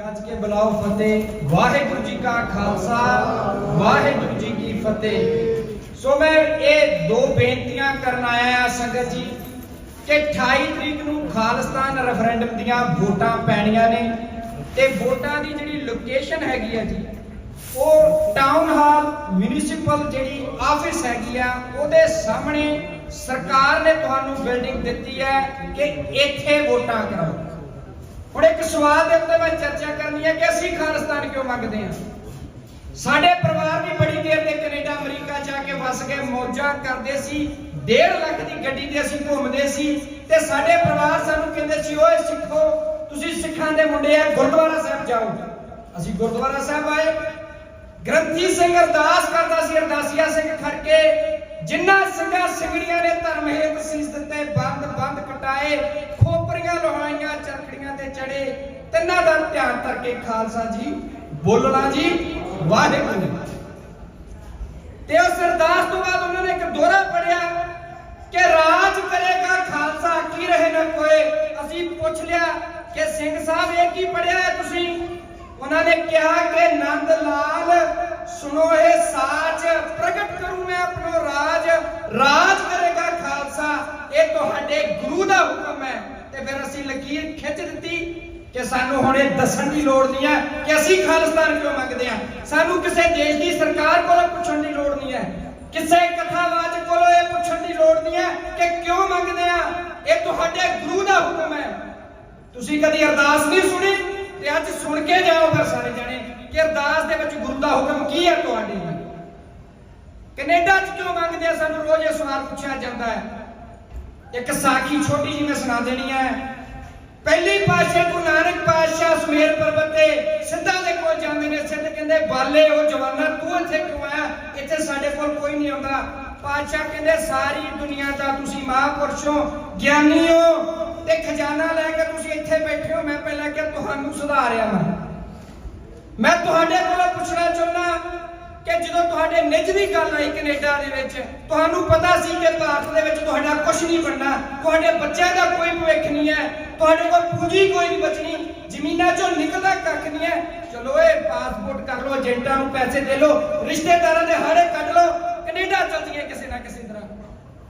ਗੱਜ ਕੇ ਬੁਲਾਓ ਫਤਿਹ। ਵਾਹਿਗੁਰੂ ਜੀ ਕਾ ਖਾਲਸਾ, ਵਾਹਿਗੁਰੂ ਜੀ ਕੀ ਫਤਿਹ। ਸੋ ਮੈਂ ਇਹ ਦੋ ਬੇਨਤੀਆਂ ਕਰਨ ਆਇਆ ਹਾਂ ਸੰਗਤ ਜੀ ਕਿ 28 ਤਰੀਕ ਨੂੰ ਖਾਲਿਸਤਾਨ ਰੈਫਰੈਂਡਮ ਦੀਆਂ ਵੋਟਾਂ ਪੈਣੀਆਂ ਨੇ ਤੇ ਵੋਟਾਂ ਦੀ ਜਿਹੜੀ ਲੋਕੇਸ਼ਨ ਹੈਗੀ ਆ ਜੀ, ਉਹ ਟਾਊਨ ਹਾਲ ਮਿਊਨਿਸਪਲ ਜਿਹੜੀ ਆਫਿਸ ਹੈਗੀ ਆ, ਉਹਦੇ ਸਾਹਮਣੇ ਸਰਕਾਰ ਨੇ ਤੁਹਾਨੂੰ ਬਿਲਡਿੰਗ ਦਿੱਤੀ ਹੈ ਕਿ ਇੱਥੇ ਵੋਟਾਂ ਕਰਾਓ। ਸਵਾਲ ਦੇ ਉੱਤੇ ਮੈਂ ਚਰਚਾ ਕਰਨੀ ਹੈ ਕਿ ਅਸੀਂ ਖਾਲਿਸਤਾਨ ਕਿਉਂ ਮੰਗਦੇ ਹਾਂ? ਸਾਡੇ ਪਰਿਵਾਰ ਵੀ ਬੜੀ ਦੇਰ ਦੇ ਕੈਨੇਡਾ, ਅਮਰੀਕਾ ਜਾ ਕੇ ਵਸ ਕੇ ਮੌਜਾਂ ਕਰਦੇ ਸੀ 1.5 ਲੱਖ ਦੀ ਗੱਡੀ ਤੇ ਅਸੀਂ ਘੁੰਮਦੇ ਸੀ ਤੇ ਸਾਡੇ ਪਰਿਵਾਰ ਸਾਨੂੰ ਕਹਿੰਦੇ ਸੀ, ਓਏ ਸਿੱਖੋ, ਤੁਸੀਂ ਸਿੱਖਾਂ ਦੇ ਮੁੰਡੇ ਆ, ਗੁਰਦੁਆਰਾ ਸਾਹਿਬ ਜਾਓ। ਅਸੀਂ ਗੁਰਦੁਆਰਾ ਸਾਹਿਬ ਆਏ। ਗ੍ਰੰਥੀ ਸਿੰਘ ਅਰਦਾਸ ਕਰਦਾ ਸੀ, ਅਰਦਾਸੀਆ ਸਿੰਘ ਖੜ ਕੇ, ਜਿੰਨਾ ਸਿੰਘਾਂ ਸਿੰਘੜੀਆਂ ਨੇ ਧਰਮ ਹੇਤ ਸੀਸ ਦਿੱਤੇ ਬੰਦ ਬੰਦ ਕਟਾਏ ਚਰਖੜੀਆਂ ਤਿੰਨਾਂ ਦਾ ਧਿਆਨ ਕਰਕੇ ਖਾਲਸਾ ਜੀ, ਬੋਲਣਾ ਜੀ, ਵਾਹਿਗੁਰੂ ਤੇ ਉਸ ਅਰਦਾਸ ਤੋਂ ਬਾਅਦ ਉਹਨਾਂ ਨੇ ਇੱਕ ਦੋਹਰਾ ਪੜਿਆ ਕਿ ਰਾਜ ਕਰੇਗਾ ਖਾਲਸਾ, ਕੀ ਰਹੇ ਨਾ ਕੋਏ? ਅਸੀਂ ਪੁੱਛ ਲਿਆ ਕਿ ਸਿੰਘ ਸਾਹਿਬ ਇਹ ਕੀ ਪੜਿਆ ਹੈ ਤੁਸੀਂ? ਉਹਨਾਂ ਨੇ ਕਿਹਾ ਕਿ ਨੰਦ ਲਾਲ ਸੁਣੋ ਇਹ ਸਾਚ, ਪ੍ਰਗਟ ਕਰੂੰ ਮੈਂ ਆਪਣਾ ਰਾਜ ਰਾਜ ਕਰੇਗਾ ਖਾਲਸਾ, ਇਹ ਤੁਹਾਡੇ ਗੁਰੂ ਦਾ ਹੁਕਮ ਹੈ। ਤੇ ਫਿਰ ਅਸੀਂ ਲਕੀਰ ਖਿੱਚ ਦਿੱਤੀ। ਕਿ ਸਾਨੂੰ ਹੁਣ ਇਹ ਦੱਸਣ ਦੀ ਲੋੜ ਨਹੀਂ ਹੈ ਕਿ ਅਸੀਂ ਖਾਲਿਸਤਾਨ ਕਿਉਂ ਮੰਗਦੇ ਹਾਂ? ਸਾਨੂੰ ਕਿਸੇ ਦੇਸ਼ ਦੀ ਸਰਕਾਰ ਕੋਲੋਂ ਪੁੱਛਣ ਦੀ ਲੋੜ ਨਹੀਂ ਹੈ। ਕਿਸੇ ਕਥਾਵਾਚਕ ਕੋਲੋਂ ਇਹ ਪੁੱਛਣ ਦੀ ਲੋੜ ਨਹੀਂ ਹੈ ਕਿ ਕਿਉਂ ਮੰਗਦੇ ਆ ਇਹ ਤੁਹਾਡੇ ਗੁਰੂ ਦਾ ਹੁਕਮ ਹੈ। ਤੁਸੀਂ ਕਦੀ ਅਰਦਾਸ ਨਹੀਂ ਸੁਣੀ? ਤੇ ਅੱਜ ਸੁਣ ਕੇ ਜਾਓ ਫਿਰ ਸਾਰੇ ਜਣੇ ਕਿ ਅਰਦਾਸ ਦੇ ਵਿੱਚ ਗੁਰੂ ਦਾ ਹੁਕਮ ਕੀ ਹੈ ਤੁਹਾਡੇ ਲਈ? ਕੈਨੇਡਾ 'ਚ ਕਿਉਂ ਮੰਗਦੇ ਆ? ਸਾਨੂੰ ਰੋਜ਼ ਇਹ ਸਵਾਲ ਪੁੱਛਿਆ ਜਾਂਦਾ ਹੈ। ਇੱਕ ਸਾਖੀ ਛੋਟੀ ਜਿਹੀ ਮੈਂ ਸੁਣਾ ਦੇਣੀ ਹੈ। ਪਹਿਲੀ ਪਾਤਸ਼ਾਹ ਗੁਰੂ ਨਾਨਕ ਪਾਤਸ਼ਾਹ ਸੁਮੇਰ ਪਰਬਤ ਤੇ ਸਿੱਧਾ ਦੇ ਕੋਲ ਜਾਂਦੇ ਨੇ, ਸਿੱਧ ਕਹਿੰਦੇ, ਬਾਲੇ, ਉਹ ਜਵਾਨਾ ਤੂੰ ਇੱਥੇ ਕਿਉਂ ਆਇਆ? ਇੱਥੇ ਸਾਡੇ ਕੋਲ ਕੋਈ ਨਹੀਂ ਆਉਂਦਾ। ਪਾਤਸ਼ਾਹ ਕਹਿੰਦੇ, ਸਾਰੀ ਦੁਨੀਆ ਦਾ ਤੁਸੀਂ ਮਹਾਂਪੁਰਸ਼ ਹੋ ਗਿਆਨੀ ਹੋ ਤੇ ਖਜ਼ਾਨਾ ਲੈ ਕੇ ਤੁਸੀਂ ਇੱਥੇ ਬੈਠੇ ਹੋ। ਮੈਂ ਪਹਿਲਾਂ ਕਿ ਤੁਹਾਨੂੰ ਸੁਧਾਰਿਆ ਮੈਂ। ਮੈਂ ਤੁਹਾਡੇ ਕੋਲੋਂ ਪੁੱਛਣਾ ਚਾਹੁੰਦਾ ਕਿ ਜਦੋਂ ਤੁਹਾਡੇ ਨਿੱਜ ਦੀ ਗੱਲ ਆਈ ਕੈਨੇਡਾ ਦੇ ਵਿੱਚ, ਤੁਹਾਨੂੰ ਪਤਾ ਸੀ ਕਿ ਭਾਰਤ ਦੇ ਵਿੱਚ ਤੁਹਾਡਾ ਕੁਝ ਨਹੀਂ ਬਣਨਾ, ਤੁਹਾਡੇ ਬੱਚਿਆਂ ਦਾ ਕੋਈ ਭਵਿੱਖ ਨਹੀਂ ਹੈ, ਤੁਹਾਡੇ ਕੋਲ ਪੂੰਜੀ ਕੋਈ ਨਹੀਂ ਬਚਣੀ, ਜ਼ਮੀਨਾਂ ਚੋਂ ਨਿਕਲਦਾ ਕੱਖ ਨਹੀਂ ਹੈ। ਚਲੋ ਇਹ ਪਾਸਪੋਰਟ ਕਰ ਲਓ, ਏਜੰਟਾਂ ਨੂੰ ਪੈਸੇ ਦੇ ਲਓ, ਰਿਸ਼ਤੇਦਾਰਾਂ ਦੇ ਹਾੜੇ ਕੱਢ ਲਓ, ਕੈਨੇਡਾ ਚੱਲ ਜੀਏ ਕਿਸੇ ਨਾ ਕਿਸੇ ਤਰ੍ਹਾਂ।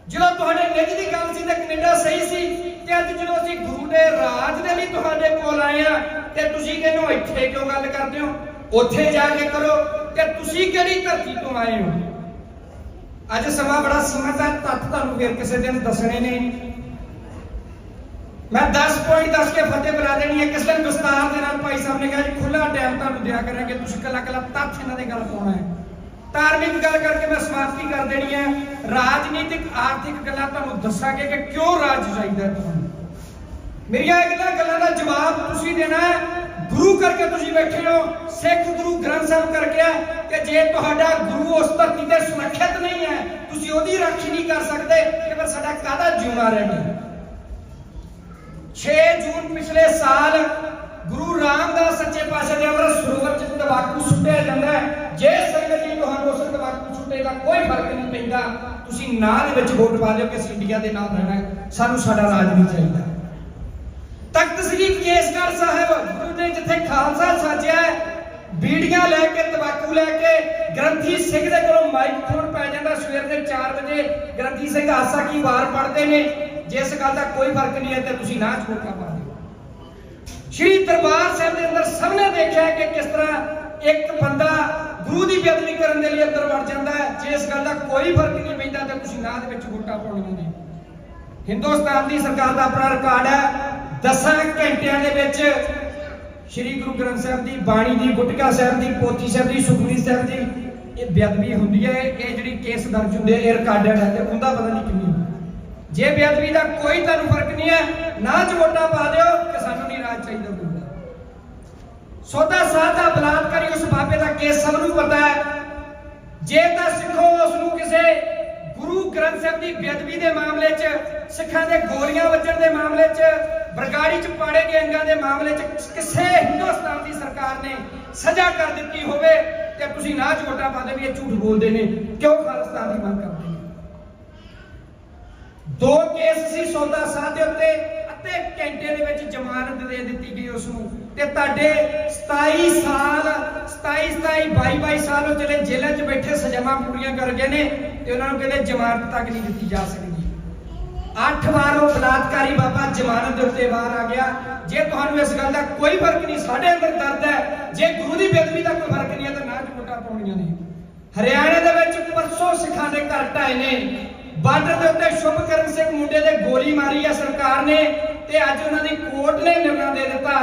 ਜਦੋਂ ਤੁਹਾਡੇ ਨਿੱਜ ਦੀ ਗੱਲ ਸੀ ਤਾਂ ਕੈਨੇਡਾ ਸਹੀ ਸੀ, ਤੇ ਅੱਜ ਜਦੋਂ ਅਸੀਂ ਗੁਰੂ ਦੇ ਰਾਜ ਦੇ ਲਈ ਤੁਹਾਡੇ ਕੋਲ ਆਏ ਆ ਤੇ ਤੁਸੀਂ ਕਹਿੰਦੇ ਇੱਥੇ ਕਿਉਂ ਗੱਲ ਕਰਦੇ ਹੋ? ਉੱਥੇ ਜਾ ਕੇ ਕਰੋ ਤੇ ਤੁਸੀਂ ਕਿਹੜੀ ਧਰਤੀ ਤੋਂ ਆਏ ਹੋ? ਅੱਜ ਸਮਾਂ ਬੜਾ ਸੀਮਤ ਹੈ, ਤੱਥ ਤੁਹਾਨੂੰ ਫਿਰ ਕਿਸੇ ਦਿਨ ਦੱਸਣੇ ਨੇ। ਮੈਂ 10 ਪੁਆਇੰਟ ਦੱਸ ਕੇ ਫਤਿਹ ਬੁਲਾ ਦੇਣੀ ਹੈ। ਕਿਸ ਦਿਨ ਵਿਸਤਾਰ ਦੇ ਨਾਲ ਭਾਈ ਸਾਹਿਬ ਨੇ ਕਿਹਾ ਜੀ ਖੁੱਲਾ ਟਾਈਮ ਤੁਹਾਨੂੰ ਦਿਆ ਕਰਾਂਗੇ, ਤੁਸੀਂ ਕੱਲਾ ਕੱਲਾ ਤੱਥ ਇਹਨਾਂ ਦੇ ਗੱਲ ਪਾਉਣਾ ਹੈ। ਧਾਰਮਿਕ ਗੱਲ ਕਰਕੇ ਮੈਂ ਸਮਾਪਤੀ ਕਰ ਦੇਣੀ ਹੈ। ਰਾਜਨੀਤਿਕ, ਆਰਥਿਕ ਗੱਲਾਂ ਤੁਹਾਨੂੰ ਦੱਸਾਂਗੇ ਕਿ ਕਿਉਂ ਰਾਜ ਚਾਹੀਦਾ ਤੁਹਾਨੂੰ। ਮੇਰੀਆਂ ਇਹਨਾਂ ਗੱਲਾਂ ਦਾ ਜਵਾਬ ਤੁਸੀਂ ਦੇਣਾ ਹੈ। ਗੁਰੂ ਕਰਕੇ ਤੁਸੀਂ ਬੈਠੇ ਹੋ। ਸਿੱਖ ਗੁਰੂ ਗ੍ਰੰਥ ਸਾਹਿਬ ਕਰਕੇ ਹੈ ਕਿ ਜੇ ਤੁਹਾਡਾ ਗੁਰੂ ਉਸ ਧਰਤੀ ਤੇ ਸੁਰੱਖਿਅਤ ਨਹੀਂ ਹੈ, ਤੁਸੀਂ ਉਹਦੀ ਰਾਖੀ ਨਹੀਂ ਕਰ ਸਕਦੇ ਕਿ ਫਿਰ ਸਾਡਾ ਕਾਹਦਾ ਜਿਉਣਾ ਰਹਿਣਾ 6 ਜੂਨ ਪਿਛਲੇ ਸਾਲ ਗੁਰੂ ਰਾਮਦਾਸ ਸੱਚੇ ਪਾਤਸ਼ਾਹ ਦੇ ਅੰਮ੍ਰਿਤ ਸਰੋਵਰ ਚ ਤਬਾਕੂ ਸੁੱਟਿਆ ਜਾਂਦਾ ਹੈ। ਜੇ ਸੰਗਤ ਜੀ ਤੁਹਾਨੂੰ ਉਸ ਤਬਾਕੂ ਸੁੱਟੇ ਦਾ ਕੋਈ ਫ਼ਰਕ ਨਹੀਂ ਪੈਂਦਾ, ਤੁਸੀਂ ਨਾਂ ਦੇ ਵਿੱਚ ਵੋਟ ਪਾ ਦਿਓ ਕਿ ਅਸੀਂ ਇੰਡੀਆ ਦੇ ਨਾਲ ਰਹਿਣਾ ਸਾਨੂੰ ਸਾਡਾ ਰਾਜ ਨਹੀਂ ਚਾਹੀਦਾ। ਤਖਤ ਸ੍ਰੀ ਕੇਸਗੜ੍ਹ ਸਾਹਿਬ ਗੁਰੂ ਜਿੱਥੇ ਖਾਲਸਾ ਸਾਜਿਆ ਬੀੜੀਆਂ ਲੈ ਕੇ, ਤਬਾਕੂ ਲੈ ਕੇ, ਗ੍ਰੰਥੀ ਸਿੰਘ ਦੇ ਕੋਲੋਂ ਮਾਈਕਰੋਫੋਨ ਪੈ ਜਾਂਦਾ ਸਵੇਰ ਦੇ 4 ਵਜੇ। ਗ੍ਰੰਥੀ ਸਿੰਘ ਆਸਾ ਕੀ ਵਾਰ ਪੜ੍ਹਦੇ ਨੇ? ਜਿਸ ਗੱਲ ਦਾ ਕੋਈ ਫ਼ਰਕ ਨਹੀਂ ਹੈ ਤੇ ਤੁਸੀਂ ਨਾ ਛੋਟਾ ਪਾ ਸ਼੍ਰੀ ਦਰਬਾਰ ਸਾਹਿਬ ਦੇ ਅੰਦਰ ਸਭ ਨੇ ਦੇਖਿਆ ਕਿ ਕਿਸ ਤਰ੍ਹਾਂ ਇੱਕ ਬੰਦਾ ਗੁਰੂ ਦੀ ਬੇਅਦਬੀ ਕਰਨ ਦੇ ਲਈ ਅੰਦਰ ਵੜ ਜਾਂਦਾ ਹੈ। ਜਿਸ ਗੱਲ ਦਾ ਕੋਈ ਫ਼ਰਕ ਨਹੀਂ ਪੈਂਦਾ ਤੇ ਤੁਸੀਂ ਨਾ ਦੇ ਵਿੱਚ ਵੋਟਾਂ ਪਾਉਣੀਆਂ ਨੇ ਹਿੰਦੁਸਤਾਨ ਦੀ ਸਰਕਾਰ ਦਾ ਆਪਣਾ ਰਿਕਾਰਡ ਹੈ। 10 ਘੰਟਿਆਂ ਦੇ ਵਿੱਚ ਸ੍ਰੀ ਗੁਰੂ ਗ੍ਰੰਥ ਸਾਹਿਬ ਦੀ ਬਾਣੀ ਦੀ, ਗੁਟਕਾ ਸਾਹਿਬ ਦੀ ਪੋਥੀ ਸਾਹਿਬ ਦੀ, ਸੁਖਮਨੀ ਸਾਹਿਬ ਦੀ, ਇਹ ਬੇਅਦਬੀ ਹੁੰਦੀ ਹੈ, ਇਹ ਜਿਹੜੀ ਕੇਸ ਦਰਜ ਹੁੰਦੇ ਇਹ ਰਿਕਾਰਡਡ ਹੈ ਤੇ ਉਹਦਾ ਪਤਾ ਨਹੀਂ ਕਿੰਨੀ ਜੇ ਬੇਅਦਬੀ ਦਾ ਕੋਈ ਤੁਹਾਨੂੰ ਫ਼ਰਕ ਨਹੀਂ ਹੈ, ਨਾ ਚ ਵੋਟਾਂ ਪਾ ਦਿਓ ਕਿ ਸਾਨੂੰ ਨਹੀਂ ਰਾਜ ਚਾਹੀਦਾ ਗੁਰੂ ਸੋਦਾ ਸਾਧ ਬਲਾਤਕਾਰੀ ਉਸ ਬਾਬੇ ਦਾ ਕੇਸ ਸਭ ਨੂੰ ਪਤਾ ਹੈ। ਜੇ ਤਾਂ ਸਿੱਖੋ ਉਸ ਨੂੰ ਕਿਸੇ ਗੁਰੂ ਗ੍ਰੰਥ ਸਾਹਿਬ ਦੀ ਬੇਅਦਬੀ ਦੇ ਮਾਮਲੇ 'ਚ, ਸਿੱਖਾਂ ਦੇ ਗੋਲੀਆਂ ਵੱਜਣ ਦੇ ਮਾਮਲੇ 'ਚ ਬਰਗਾੜੀ 'ਚ ਪਾੜੇ ਗਏ ਅੰਗਾਂ ਦੇ ਮਾਮਲੇ 'ਚ ਕਿਸੇ ਹਿੰਦੁਸਤਾਨ ਦੀ ਸਰਕਾਰ ਨੇ ਸਜ਼ਾ ਕਰ ਦਿੱਤੀ ਹੋਵੇ ਤੇ ਤੁਸੀਂ ਨਾ ਝੋਟਾ ਪਾਦੇ ਵੀ ਇਹ ਝੂਠ ਬੋਲਦੇ ਨੇ। ਕਿਉਂ ਖਾਲਿਸਤਾਨ ਦੀ ਮੰਗ ਕਰਦੇ ਨੇ? ਦੋ ਕੇਸ ਸੀ ਸੌਦਾ ਸਾਧ ਦੇ ਉੱਤੇ ਅੱਧੇ ਘੰਟੇ ਦੇ ਵਿੱਚ ਜ਼ਮਾਨਤ ਦੇ ਦਿੱਤੀ ਗਈ ਉਸ ਨੂੰ। ਤੇ ਤੁਹਾਡੇ 27 ਸਾਲ 27 27 22 22 ਸਾਲ ਉਹ ਜਿਹੜੇ ਜੇਲ੍ਹਾਂ 'ਚ ਬੈਠੇ ਸਜ਼ਾਵਾਂ ਪੂਰੀਆਂ ਕਰ ਗਏ ਨੇ ਤੇ ਉਹਨਾਂ ਨੂੰ ਕਹਿੰਦੇ ਜ਼ਮਾਨਤ ਤੱਕ ਨਹੀਂ ਦਿੱਤੀ ਜਾ ਸਕਦੀ ਅੱਠ ਵਾਰ ਉਹ ਬਲਾਤਕਾਰੀ ਬਾਬਾ ਜ਼ਮਾਨਤ ਦੇ ਉੱਤੇ ਬਾਹਰ ਆ ਗਿਆ। ਜੇ ਤੁਹਾਨੂੰ ਇਸ ਗੱਲ ਦਾ ਕੋਈ ਫ਼ਰਕ ਨਹੀਂ, ਸਾਡੇ ਅੰਦਰ ਦਰਦ ਹੈ। ਜੇ ਗੁਰੂ ਦੀ ਬੇਦਬੀ ਦਾ ਕੋਈ ਫ਼ਰਕ ਨਹੀਂ ਹੈ, ਤਾਂ ਨਾ ਚ ਪਾਉਣੀਆਂ ਨੇ। ਹਰਿਆਣਾ ਦੇ ਵਿੱਚ ਪਰਸੋਂ ਸਿੱਖਾਂ ਦੇ ਘਰ ਢਾਏ ਨੇ। ਬਾਰਡਰ ਦੇ ਉੱਤੇ ਸ਼ੁਭਕਰਨ ਸਿੰਘ ਮੁੰਡੇ ਦੇ ਗੋਲੀ ਮਾਰੀ ਆ ਸਰਕਾਰ ਨੇ ਤੇ ਅੱਜ ਉਹਨਾਂ ਦੀ ਕੋਰਟ ਨੇ ਨਿਰਣਾ ਦੇ ਦਿੱਤਾ।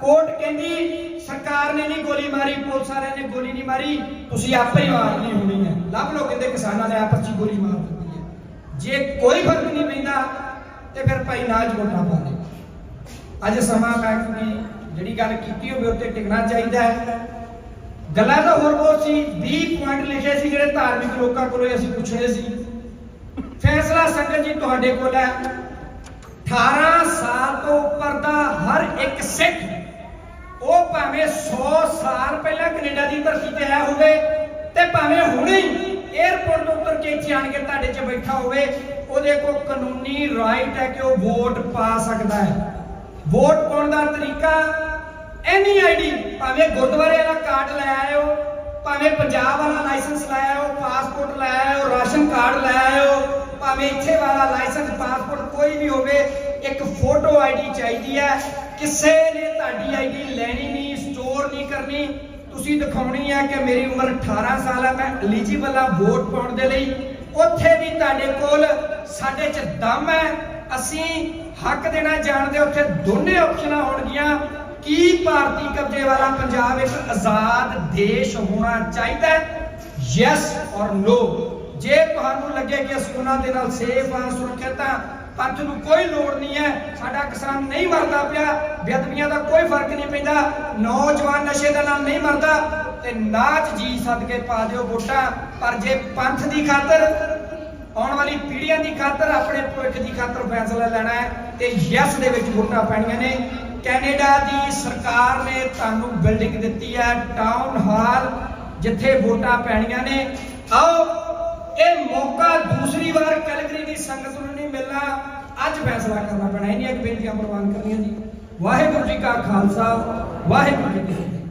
ਕੋਰਟ ਕਹਿੰਦੀ, ਸਰਕਾਰ ਨੇ ਨਹੀਂ ਗੋਲੀ ਮਾਰੀ, ਪੁਲਿਸ ਵਾਲਿਆਂ ਨੇ ਗੋਲੀ ਨਹੀਂ ਮਾਰੀ, ਤੁਸੀਂ ਆਪੇ ਹੀ ਮਾਰਨੀ ਹੋਣੀ ਹੈ। ਲੱਭ ਲੋ ਕਹਿੰਦੇ ਕਿਸਾਨਾਂ ਨੇ ਆਪਸ 'ਚ ਹੀ ਗੋਲੀ ਮਾਰ ਜੇ ਕੋਈ ਫ਼ਰਕ ਨਹੀਂ ਪੈਂਦਾ, ਤੇ ਫਿਰ ਭਾਈ ਨਾਜ ਵੋਟਾਂ ਪਾ ਦੇ ਅੱਜ ਸਮਾਂ ਮੈਂ ਨੇ ਜਿਹੜੀ ਗੱਲ ਕੀਤੀ ਹੋਵੇ, ਉੱਤੇ ਟਿਕਣਾ ਚਾਹੀਦਾ ਹੈ। ਗੱਲਾਂ ਤਾਂ ਹੋਰ ਬਹੁਤ ਸੀ 20 ਪੁਆਇੰਟ ਲਿਖੇ ਸੀ ਜਿਹੜੇ ਧਾਰਮਿਕ ਲੋਕਾਂ ਕੋਲੋਂ ਅਸੀਂ ਪੁੱਛਣੇ ਸੀ। ਫੈਸਲਾ ਸੰਗਤ ਜੀ ਤੁਹਾਡੇ ਕੋਲ ਹੈ। 18 ਸਾਲ ਤੋਂ ਉੱਪਰ ਦਾ ਹਰ ਇੱਕ ਸਿੱਖ, ਉਹ ਭਾਵੇਂ 100 ਸਾਲ ਪਹਿਲਾਂ ਕੈਨੇਡਾ ਦੀ ਧਰਤੀ ਤੇ ਆਇਆ ਹੋਵੇ, ਤੇ ਭਾਵੇਂ ਹੁਣੇ ਹੀ 에ਅਰਪੋਰਟ ਤੋਂ ਉਤਰ ਕੇ ਇੱਥੇ ਆਣ ਕੇ ਤੁਹਾਡੇ 'ਚ ਬੈਠਾ ਹੋਵੇ, ਉਹਦੇ ਕੋਲ ਕਾਨੂੰਨੀ ਰਾਈਟ ਹੈ ਕਿ ਉਹ ਵੋਟ ਪਾ ਸਕਦਾ ਹੈ। ਵੋਟ ਪਾਉਣ ਦਾ ਤਰੀਕਾ ਐਨੀ ਆਈਡੀ ਭਾਵੇਂ ਗੁਰਦੁਆਰੇ ਵਾਲਾ ਕਾਰਡ ਲੈ ਆਇਓ, ਭਾਵੇਂ ਪੰਜਾਬ ਵਾਲਾ ਲਾਇਸੈਂਸ ਲੈ ਆਇਓ ਪਾਸਪੋਰਟ ਲੈ ਆਇਓ, ਰਾਸ਼ਨ ਕਾਰਡ ਲੈ ਆਇਓ, ਭਾਵੇਂ ਇੱਥੇ ਵਾਲਾ ਲਾਇਸੈਂਸ ਪਾਸਪੋਰਟ ਕੋਈ ਵੀ ਹੋਵੇ, ਇੱਕ ਫੋਟੋ ਆਈਡੀ ਚਾਹੀਦੀ ਹੈ। ਕਿਸੇ ਨੇ ਤੁਹਾਡੀ ਆਈਡੀ ਲੈਣੀ ਨਹੀਂ ਸਟੋਰ ਨਹੀਂ ਕਰਨੀ। ਤੁਸੀਂ ਦਿਖਾਉਣੀ ਹੈ ਕਿ ਮੇਰੀ ਉਮਰ 18 ਸਾਲ ਹੈ ਮੈਂ ਐਲੀਜੀਬਲ ਆ ਵੋਟ ਪਾਉਣ ਦੇ ਲਈ। ਉੱਥੇ ਵੀ ਤੁਹਾਡੇ ਕੋਲ ਸਾਡੇ ਚ ਦਮ ਹੈ। ਅਸੀਂ ਹੱਕ ਦੇਣਾ ਜਾਣਦੇ ਉੱਥੇ ਦੋਨੇ ਆਪਸ਼ਨਾਂ ਹੋਣਗੀਆਂ। ਕੀ ਭਾਰਤੀ ਕਬਜ਼ੇ ਵਾਲਾ ਪੰਜਾਬ ਇੱਕ ਆਜ਼ਾਦ ਦੇਸ਼ ਹੋਣਾ ਚਾਹੀਦਾ ਯੈਸ ਔਰ ਨੋ ਜੇ ਤੁਹਾਨੂੰ ਲੱਗੇ ਕਿ ਅਸੀਂ ਉਹਨਾਂ ਦੇ ਨਾਲ ਸੇਫ ਆ ਸੁਰੱਖਿਅਤ ਹਾਂ ਪੰਥ ਨੂੰ ਕੋਈ ਲੋੜ ਨਹੀਂ ਹੈ। ਸਾਡਾ ਕਿਸਾਨ ਨਹੀਂ ਮਰਦਾ ਪਿਆ। ਬੇਅਦਬੀਆਂ ਦਾ ਕੋਈ ਫ਼ਰਕ ਨਹੀਂ ਪੈਂਦਾ। ਨੌਜਵਾਨ ਨਸ਼ੇ ਦੇ ਨਾਲ ਨਹੀਂ ਮਰਦਾ। ਤੇ ਨਾਚ ਜੀ ਸਦਕੇ ਪਾ ਦਿਓ ਵੋਟਾਂ। ਪਰ ਜੇ ਪੰਥ ਦੀ ਖਾਤਰ, ਆਉਣ ਵਾਲੀ ਪੀੜ੍ਹੀਆਂ ਦੀ ਖਾਤਰ, ਆਪਣੇ ਭਵਿੱਖ ਦੀ ਖਾਤਰ ਫੈਸਲਾ ਲੈਣਾ ਹੈ, ਤੇ ਯੈਸ ਦੇ ਵਿੱਚ ਵੋਟਾਂ ਪੈਣੀਆਂ ਨੇ। ਕੈਨੇਡਾ ਦੀ ਸਰਕਾਰ ਨੇ ਤੁਹਾਨੂੰ ਬਿਲਡਿੰਗ ਦਿੱਤੀ ਹੈ, ਟਾਊਨ ਹਾਲ, ਜਿੱਥੇ ਵੋਟਾਂ ਪੈਣੀਆਂ ਨੇ। ਆਓ ਇਹ ਮੌਕਾ ਦੂਸਰੀ ਵਾਰ ਕੈਲਗਰੀ ਦੀ ਸੰਗਤ ਨੂੰ ਨਹੀਂ ਮਿਲਣਾ। ਅੱਜ ਫੈਸਲਾ ਕਰਨਾ ਪੈਣਾ। ਇਹਨੀਆਂ ਕਿ ਬੇਨਤੀਆਂ ਪ੍ਰਵਾਨ ਕਰਨੀਆਂ ਜੀ। ਵਾਹਿਗੁਰੂ ਜੀ ਕਾ ਖਾਲਸਾ, ਵਾਹਿਗੁਰੂ ਜੀ ਕੀ ਫਤਿਹ।